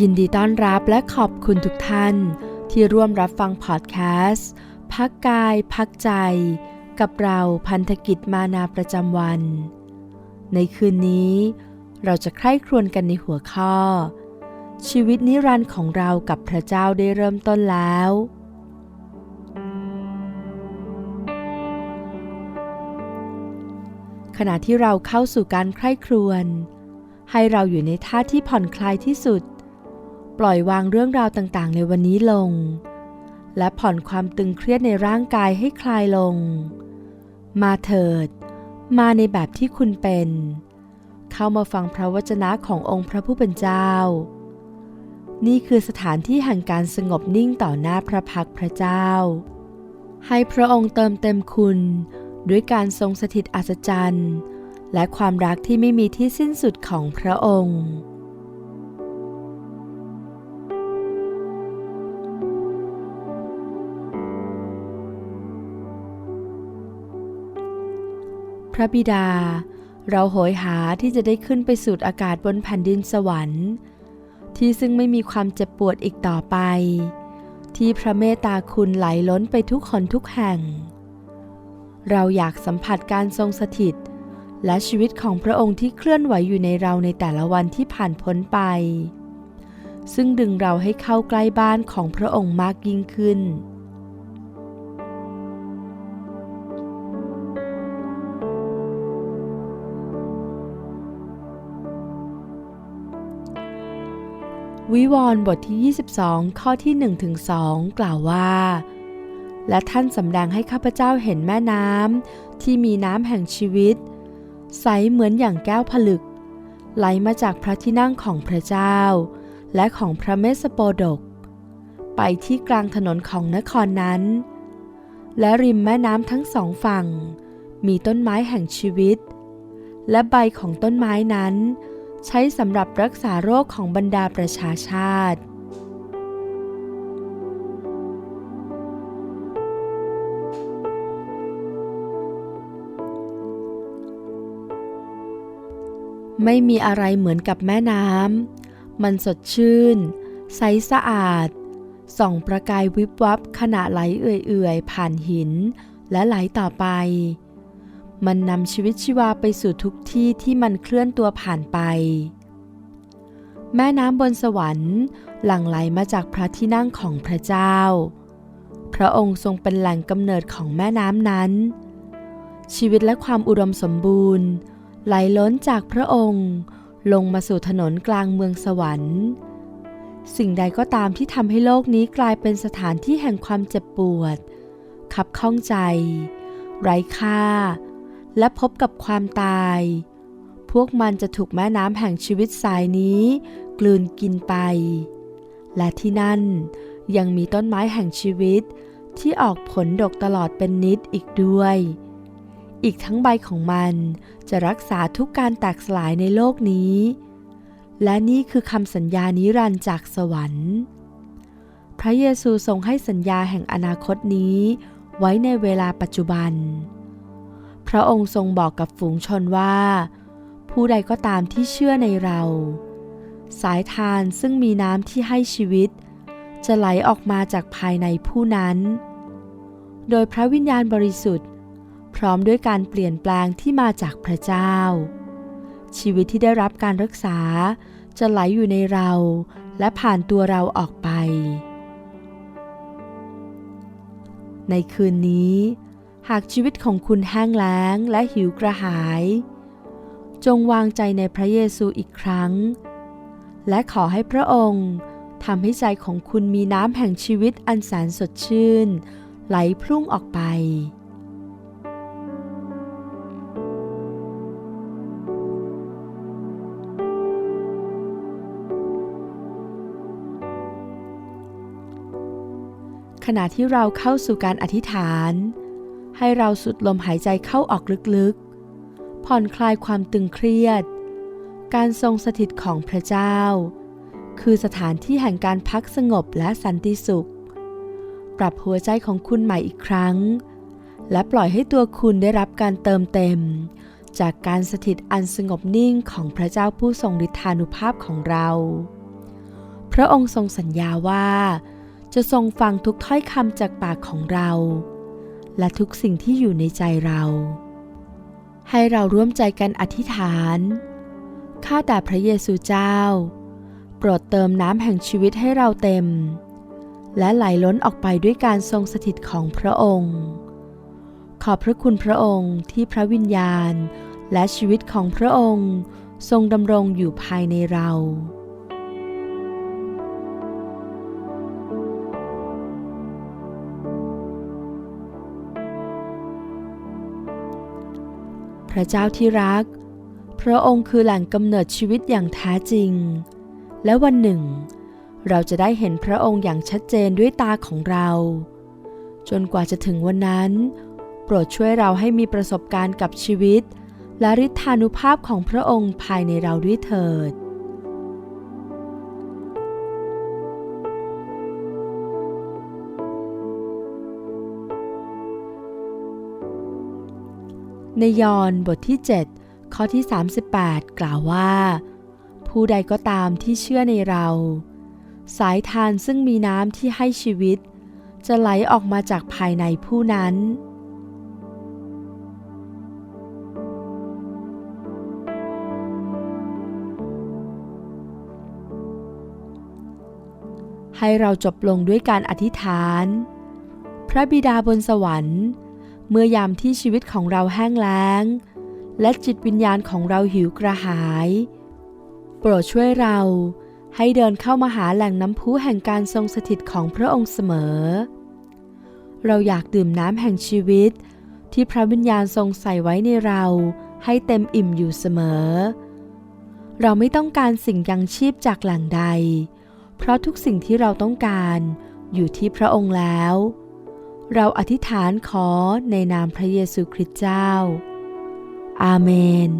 ยินดีต้อนรับและขอบคุณทุกท่าน ที่ร่วมรับฟังพอดแคสต์ พักกายพักใจ กับเราพันธกิจมานาประจำวัน ในคืนนี้ เราจะใคร่ครวญกันในหัวข้อ ชีวิตนิรันดร์ของเรากับพระเจ้าได้เริ่มต้นแล้วขณะที่เราเข้าสู่การใคร่ครวญให้เราอยู่ในท่าที่ผ่อนคลายที่สุด ปล่อยวางเรื่องราวต่างๆ ในวันนี้ลง และผ่อนความตึงเครียดในร่างกายให้คลายลง มาเถิด มาในแบบที่คุณเป็น เข้ามาฟังพระวจนะขององค์พระผู้เป็นเจ้า นี่คือสถานที่แห่งการสงบนิ่งต่อหน้าพระพักพระเจ้า ให้พระองค์เติมเต็มคุณด้วยการทรงสถิตอัศจรรย์ และความรักที่ไม่มีที่สิ้นสุดของพระองค์ พระบิดา เราโหยหาที่จะได้ขึ้นไปสูดอากาศบนแผ่นดินสวรรค์ ที่ซึ่งไม่มีความเจ็บปวดอีกต่อไป ที่พระเมตตาคุณไหลล้นไปทุกคนทุกแห่ง เราอยากสัมผัสการทรงสถิต และชีวิตของพระองค์ที่เคลื่อนไหวอยู่ในเราในแต่ละวันที่ผ่านพ้นไป ซึ่งดึงเราให้เข้าใกล้บ้านของพระองค์มากยิ่งขึ้น วิวรณ์บทที่ 22 ข้อที่1ถึง2กล่าวว่า และท่านสำแดงให้ข้าพเจ้าเห็นแม่น้ำที่มีน้ำแห่งชีวิต ใสเหมือนอย่างแก้วผลึก ไหลมาจากพระที่นั่งของพระเจ้า และของพระเมสสโปดก ไปที่กลางถนนของนครนั้น และริมแม่น้ำทั้งสองฝั่ง มีต้นไม้แห่งชีวิต และใบของต้นไม้นั้น ใช้สำหรับรักษาโรคของบรรดาประชาชาติไม่มีอะไรเหมือนกับแม่น้ำ มันสดชื่น ใสสะอาด ส่องประกายวิบวับขณะไหลเอื่อยๆ ผ่านหิน และไหลต่อไป มันนำชีวิตชีวาไปสู่ทุกที่ที่มันเคลื่อนตัวผ่านไป แม่น้ำบนสวรรค์ หลั่งไหลมาจากพระที่นั่งของพระเจ้า พระองค์ทรงเป็นแหล่งกำเนิดของแม่น้ำนั้น ชีวิตและความอุดมสมบูรณ์ ไหลล้นจากพระองค์ ลงมาสู่ถนนกลางเมืองสวรรค์ สิ่งใดก็ตามที่ทำให้โลกนี้กลายเป็นสถานที่แห่งความเจ็บปวด ขับข้องใจ ไร้ค่า และพบกับความตาย พวกมันจะถูกแม่น้ำแห่งชีวิตสายนี้ กลืนกินไป และที่นั่นยังมีต้นไม้แห่งชีวิตที่ออกผลดกตลอดเป็นนิดอีกด้วย อีกทั้งใบของมันจะรักษาทุกการแตกสลายในโลกนี้ และนี่คือคำสัญญานิรันดร์จากสวรรค์ พระเยซูทรงให้สัญญาแห่งอนาคตนี้ไว้ในเวลาปัจจุบัน พระองค์ทรงบอกกับฝูงชนว่า ผู้ใดก็ตามที่เชื่อในเรา สายทานซึ่งมีน้ำที่ให้ชีวิต จะไหลออกมาจากภายในผู้นั้น โดยพระวิญญาณบริสุทธิ์ พร้อมด้วยการเปลี่ยนแปลงที่มาจากพระเจ้า ชีวิตที่ได้รับการรักษาจะไหลอยู่ในเราและผ่านตัวเราออกไป ในคืนนี้ หากชีวิตของคุณแห้งแล้งและหิวกระหาย จงวางใจในพระเยซูอีกครั้ง และขอให้พระองค์ทำให้ใจของคุณมีน้ำแห่งชีวิตอันแสนสดชื่น ไหลพุ่งออกไป ขณะที่เราเข้าสู่การอธิษฐาน ให้เราสุดลมหายใจเข้าออกลึกๆ ผ่อนคลายความตึงเครียด การทรงสถิตของพระเจ้า คือสถานที่แห่งการพักสงบและสันติสุข ปรับหัวใจของคุณใหม่อีกครั้ง และปล่อยให้ตัวคุณได้รับการเติมเต็ม จากการสถิตอันสงบนิ่งของพระเจ้าผู้ทรงฤทธานุภาพของเรา พระองค์ทรงสัญญาว่าจะทรงฟังทุกถ้อยคำจากปากของเรา และทุกสิ่งที่อยู่ในใจเรา ให้เราร่วมใจกันอธิษฐาน ข้าแต่พระเยซูเจ้า โปรดเติมน้ำแห่งชีวิตให้เราเต็ม และไหลล้นออกไปด้วยการทรงสถิตของพระองค์ ขอบพระคุณพระองค์ที่พระวิญญาณและชีวิตของพระองค์ทรงดำรงอยู่ภายในเรา พระเจ้าที่รัก พระองค์คือแหล่งกำเนิดชีวิตอย่างแท้จริง และวันหนึ่ง เราจะได้เห็นพระองค์อย่างชัดเจนด้วยตาของเรา จนกว่าจะถึงวันนั้น โปรดช่วยเราให้มีประสบการณ์กับชีวิต และฤทธานุภาพของพระองค์ภายในเราด้วยเถิด ในยอห์นบทที่ 7 ข้อที่ 38 กล่าวว่า ผู้ใดก็ตามที่เชื่อในเรา สายทานซึ่งมีน้ำที่ให้ชีวิต จะไหลออกมาจากภายในผู้นั้นให้เราจบลงด้วยการอธิษฐาน พระบิดาบนสวรรค์ เมื่อยามที่ชีวิตของเราแห้งแล้ง และจิตวิญญาณของเราหิวกระหาย โปรดช่วยเราให้เดินเข้ามาหาแหล่งน้ำพุแห่งการทรงสถิตของพระองค์เสมอ เราอยากดื่มน้ำแห่งชีวิต ที่พระวิญญาณทรงใส่ไว้ในเราให้เต็มอิ่มอยู่เสมอ เราไม่ต้องการสิ่งยังชีพจากแหล่งใด เพราะทุกสิ่งที่เราต้องการอยู่ที่พระองค์แล้ว เราอธิษฐานขอในนามพระเยซูคริสต์เจ้า อาเมน